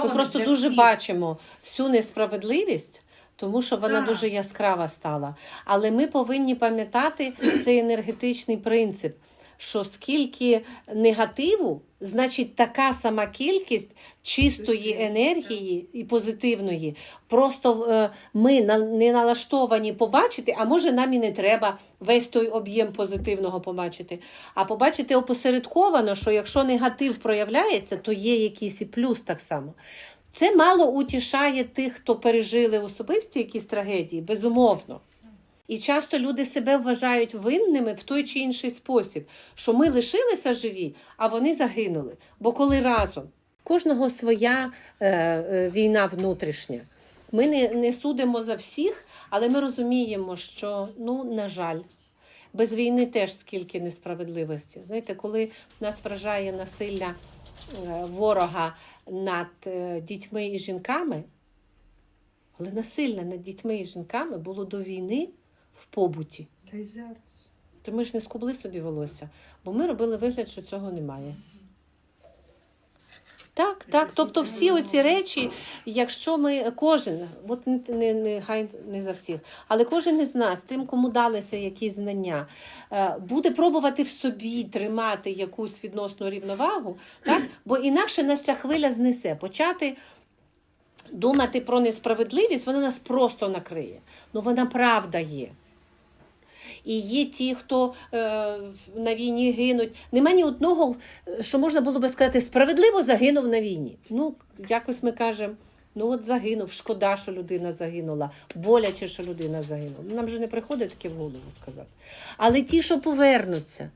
сконцентрована просто для дуже всіх. бачимо всю несправедливість, тому що вона Так. дуже яскрава стала. Але ми повинні пам'ятати цей енергетичний принцип. Що скільки негативу, значить така сама кількість чистої енергії і позитивної. Просто е, ми не налаштовані побачити, а може нам і не треба весь той об'єм позитивного побачити. А побачити опосередковано, що якщо негатив проявляється, то є якийсь і плюс так само. Це мало утішає тих, хто пережили особисті якісь трагедії, безумовно. І часто люди себе вважають винними в той чи інший спосіб, що ми лишилися живі, а вони загинули. Бо коли разом кожного своя е, е, війна внутрішня. Ми не, не судимо за всіх, але ми розуміємо, що ну, на жаль, без війни теж скільки несправедливості. Знаєте, коли нас вражає насилля е, ворога над е, дітьми і жінками, але насилля над дітьми і жінками було до війни в побуті. Та й зараз. То ми ж не скубли собі волосся, бо ми робили вигляд, що цього немає. Так, так. Тобто всі оці речі, якщо ми кожен, от не, не, не, хай не за всіх, але кожен із нас, тим, кому далися якісь знання, е, буде пробувати в собі тримати якусь відносну рівновагу, так? бо інакше нас ця хвиля знесе. Почати думати про несправедливість, вона нас просто накриє. Ну вона правда є. І є ті, хто е, на війні гинуть. Нема ні одного, е, що можна було би сказати, справедливо загинув на війні. Ну, якось ми кажемо, ну от загинув, шкода, що людина загинула, боляче, що людина загинула. Нам же не приходить таке в голову сказати. Але ті, що повернуться,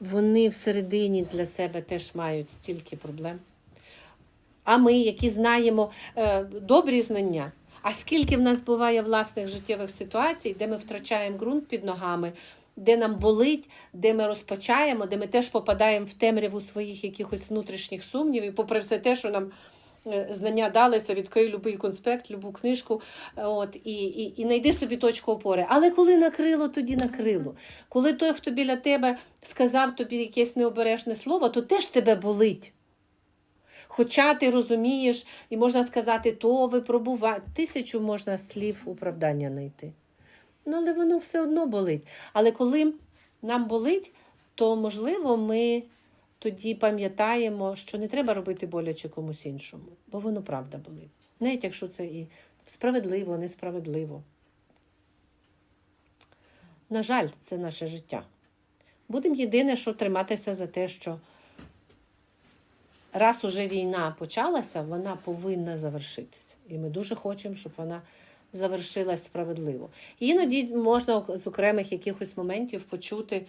вони всередині для себе теж мають стільки проблем. А ми, які знаємо е, добрі знання, а скільки в нас буває власних життєвих ситуацій, де ми втрачаємо ґрунт під ногами, де нам болить, де ми розпочаємо, де ми теж попадаємо в темряву своїх якихось внутрішніх сумнівів, попри все те, що нам е, знання далися, відкрий будь-який конспект, любу книжку, от, і, і, і знайди собі точку опори. Але коли накрило, тоді накрило. Коли той, хто біля тебе сказав тобі якесь необережне слово, то теж тебе болить. Хоча ти розумієш, і можна сказати, то випробувати. Тисячу можна слів оправдання знайти. Ну, але воно все одно болить. Але коли нам болить, то можливо ми тоді пам'ятаємо, що не треба робити боляче комусь іншому, бо воно правда болить. Навіть якщо це і справедливо, несправедливо. На жаль, це наше життя. Будемо єдине, що триматися за те, що раз уже війна почалася, вона повинна завершитися. І ми дуже хочемо, щоб вона завершилась справедливо. Іноді можна з окремих якихось моментів почути,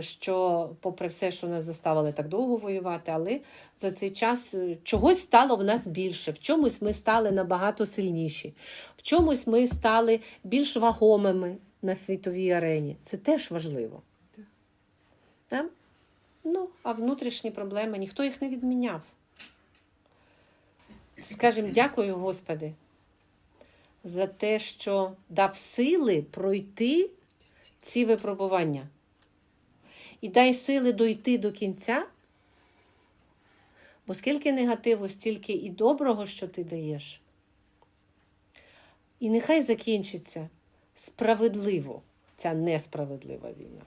що, попри все, що нас заставили так довго воювати, але за цей час е, чогось стало в нас більше, в чомусь ми стали набагато сильніші, в чомусь ми стали більш вагомими на світовій арені. Це теж важливо. Так? Ну, а внутрішні проблеми ніхто їх не відміняв. Скажемо, дякую, Господи, за те, що дав сили пройти ці випробування. І дай сили дойти до кінця. Бо скільки негативу, стільки і доброго, що ти даєш. І нехай закінчиться справедливо ця несправедлива війна.